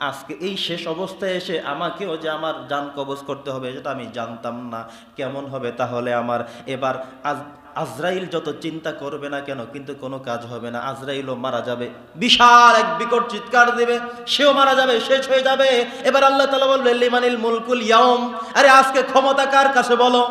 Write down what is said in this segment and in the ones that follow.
আজকে এই শেষ অবস্থায় এসে আমাকেও যে আমার যান কবজ করতে হবে সেটা আমি জানতাম না। কেমন হবে তাহলে আমার? এবার আজ, আজরাইল যত চিন্তা করবে না কেন, কিন্তু কোনো কাজ হবে না। আজরাইলও মারা যাবে। বিশাল এক বিকট চিৎকার দেবে। সেও মারা যাবে, শেষ হয়ে যাবে। এবার আল্লাহ তালা বলবে, লিমানিল মুলকুল ইয়াউম। আরে আজকে ক্ষমতা কার কাছে বলো?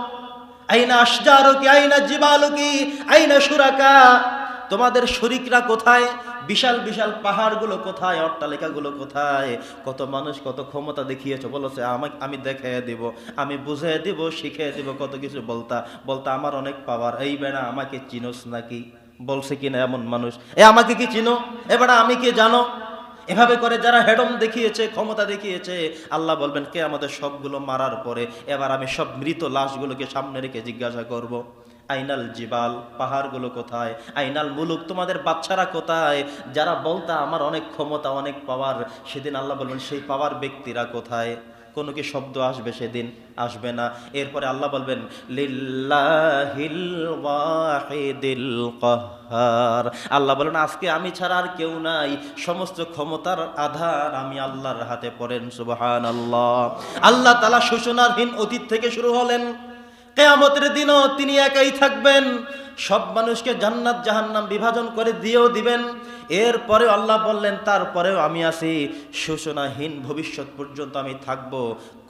আইনা আশজারুকি, আইনা জিবালুকি, আইনা সুরাকা তোমাদের শরিকরা কোথায়? বিশাল বিশাল পাহাড়গুলো কোথায়, অট্টালিকাগুলো কোথায়? কত মানুষ, কত ক্ষমতা দেখিয়েছো? বলেছে আমাকে, আমি দেখিয়ে দিব, আমি বুঝে দিব, শিখে দিব, কত কিছু বলতা বলতা আমার অনেক পাওয়ার। এই বেড়া আমাকে চিনোস নাকি? বলছে কিনা এমন মানুষ। এ, আমাকে কি চিনো? এবার আমি কি জানো? এভাবে করে যারা হেডম দেখিয়েছে, ক্ষমতা দেখিয়েছে, আল্লাহ বলবেন, কে আমাদের সবগুলো মারার পরে এবার আমি সব মৃত লাশগুলোকে সামনে রেখে জিজ্ঞাসা করব। আইনাল জিবাল, পাহাড়গুলো কোথায়? আইনাল মুলুক, তোমাদের বাচ্চারা কোথায়? যারা বলতা, আমার অনেক ক্ষমতা, অনেক পাওয়ার সেদিন আল্লাহ বলবেন, সেই পাওয়ার ব্যক্তিরা কোথায়? কোনো কি শব্দ আসবে সেদিন? আসবে না। এরপরে আল্লাহ বলবেন, লিল্লাহিল কাহ্হার আল্লাহ বলেন আজকে আমি ছাড়া আর কেউ নাই। সমস্ত ক্ষমতার আধার আমি আল্লাহর হাতে পড়েন সুবহান আল্লাহ আল্লাহ তালা সূচনারহীন অতীত থেকে শুরু হলেন। কেয়ামতের দিনও তিনি একাই থাকবেন। সব মানুষকে জান্নাত জাহান্নাম বিভাজন করে দিয়েও দিবেন। এরপরে আল্লাহ বললেন, তারপরেও আমি আছি সূচনাহীন ভবিষ্যৎ পর্যন্ত আমি থাকব।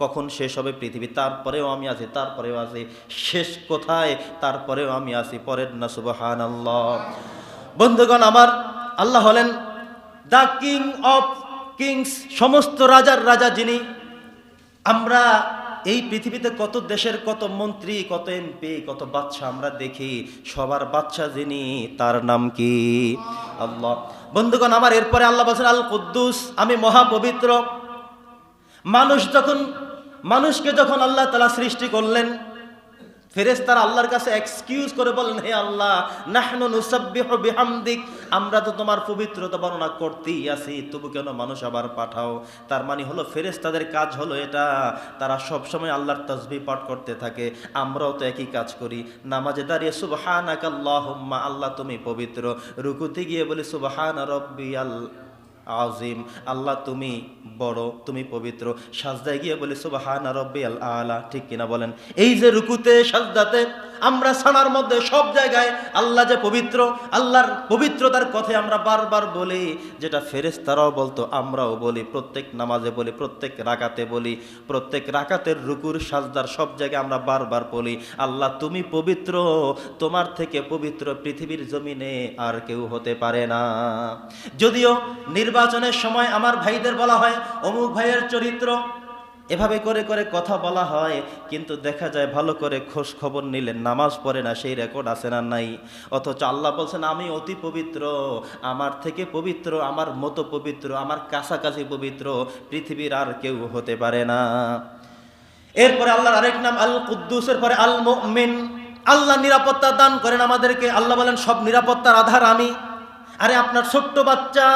কখন শেষ হবে পৃথিবী? তারপরেও আমি আছি তারপরেও আছি শেষ কোথায়? তারপরেও আমি আছি পরের না সুবহান আল্লাহ বন্ধুগণ, আমার আল্লাহ হলেন দ্য কিং অফ কিংস, সমস্ত রাজার রাজা যিনি, আমরা এই পৃথিবীতে কত দেশের কত মন্ত্রী, কত এমপি, কত বাচ্চা আমরা দেখি। সবার বাচ্চা যিনি, তার নাম কি? আল্লাহ। বন্ধুগণ, আমার এরপরে আল্লাহ বলছেন আল কুদ্দুস আমি মহাপবিত্র। মানুষ যখন, মানুষকে যখন আল্লাহ তালা সৃষ্টি করলেন ফেরেস্তারা আল্লাহর কাছে এক্সকিউজ করে বলেন, হে আল্লাহ, নাহনু নুসাব্বিহু বিহামদিক, আমরা তো তোমার পবিত্রতা বর্ণনা করতেই আছি, তবু কেন মানুষ আবার পাঠাও? তার মানে হলো ফেরেস্তাদের কাজ হলো এটা, তারা সব সময় আল্লাহর তাসবিহ পাঠ করতে থাকে, আমরাও তো একই কাজ করি। নামাজে দাঁড়িয়ে সুবহানাকা আল্লাহুম্মা আল্লাহ তুমি পবিত্র। রুকুতে গিয়ে বলি, সুবহানা রাব্বিয়াল আজিম আল্লাহ তুমি বড়, তুমি পবিত্র। সাজদায় গিয়ে বলি, সুবাহান রব্বি আল। আলা ঠিক কিনা বলেন? এই যে রুকুতে, সাজদাতে আমরা সানার মধ্যে সব জায়গায় আল্লাহ যে পবিত্র, আল্লাহর পবিত্রতার কথা আমরা বারবার বলি, যেটা ফেরেস্তারাও বলতো, আমরাও বলি, প্রত্যেক নামাজে বলি, প্রত্যেক রাকাতে বলি, প্রত্যেক রাকাতের রুকুর, সাজদার সব জায়গায় আমরা বারবার বলি, আল্লাহ তুমি পবিত্র, তোমার থেকে পবিত্র পৃথিবীর জমিনে আর কেউ হতে পারে না। যদিও নির্বাচনের সময় আমার ভাইদের বলা হয়, অমুক ভাইয়ের চরিত্র। এভাবে করে করে কথা বলা হয়, কিন্তু দেখা যায় ভালো করে খোঁজ খবর নিলে নামাজ পড়ে না, সেই রেকর্ড আছে না নাই। অথচ আল্লাহ বলছেন, আমি অতি পবিত্র, আমার থেকে পবিত্র, আমার মতো পবিত্র, আমার কাছাকাছি পবিত্র পৃথিবীর আর কেউ হতে পারে না। এরপরে আল্লাহর আরেক নাম আল কুদ্দুসের পরে আল মুমিন আল্লাহ নিরাপত্তা দান করেন আমাদেরকে। আল্লাহ বলেন, সব নিরাপত্তার আধার আমি। আরে, আপনার ছোট্ট বাচ্চা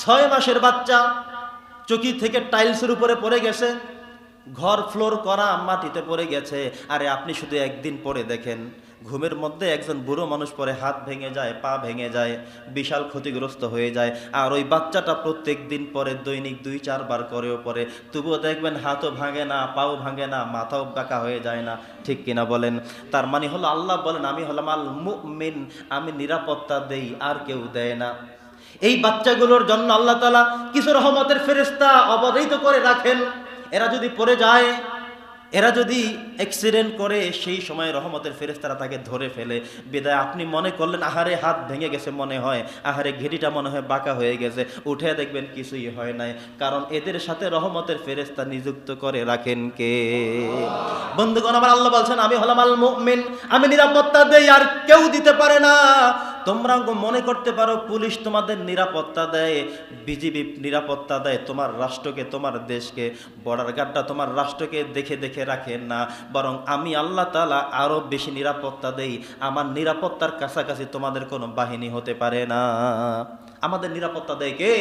ছয় মাসের বাচ্চা চকি থেকে টাইলসের উপরে পড়ে গেছে, ঘর ফ্লোর করা মাটিতে পড়ে গেছে। আরে আপনি শুধু একদিন পরে দেখেন, ঘুমের মধ্যে একজন বুড়ো মানুষ পরে হাত ভেঙে যায়, পা ভেঙে যায়, বিশাল ক্ষতিগ্রস্ত হয়ে যায়। আর ওই বাচ্চাটা প্রত্যেক দিন পরে দৈনিক দুই চারবার করেও পরে তবুও দেখবেন হাতও ভাঙে না, পাও ভাঙে না, মাথাও বাঁকা হয়ে যায় না। ঠিক কিনা বলেন? তার মানে হলো আল্লাহ বলেন, আমি হলাম আল মুমিন আমি নিরাপত্তা দেই, আর কেউ দেয় না। এই বাচ্চাগুলোর জন্য আল্লাহ তালা কিছু রহমতের ফেরেস্তা অবহিত করে রাখেন। এরা যদি পড়ে যায়, এরা যদি অ্যাক্সিডেন্ট করে, সেই সময় রহমতের ফেরেস্তারা তাকে ধরে ফেলে। বিদায়, আপনি মনে করলেন, আহারে হাত ভেঙে গেছে মনে হয়, আহারে ঘেরিটা মনে হয় বাঁকা হয়ে গেছে। উঠে দেখবেন কিছুই হয় নাই, কারণ এদের সাথে রহমতের ফেরেস্তা নিযুক্ত করে রাখেন কে? বন্ধুগণ, আমার আল্লাহ বলছেন, আমি হলাম আল মুমিন আমি নিরাপত্তা দেই, আর কেউ দিতে পারে না। তোমরা মনে করতে পারো, পুলিশ তোমাদের নিরাপত্তা দেয়, বিজিবি নিরাপত্তা দেয়, তোমার রাষ্ট্রকে, তোমার দেশকে বর্ডার গার্ডটা তোমার রাষ্ট্রকে দেখে দেখে রাখে না। বরং আমি আল্লাহ তালা আরও বেশি নিরাপত্তা দেই, আমার নিরাপত্তার কাছাকাছি তোমাদের কোনো বাহিনী হতে পারে না। আমাদের নিরাপত্তা দেয় কে?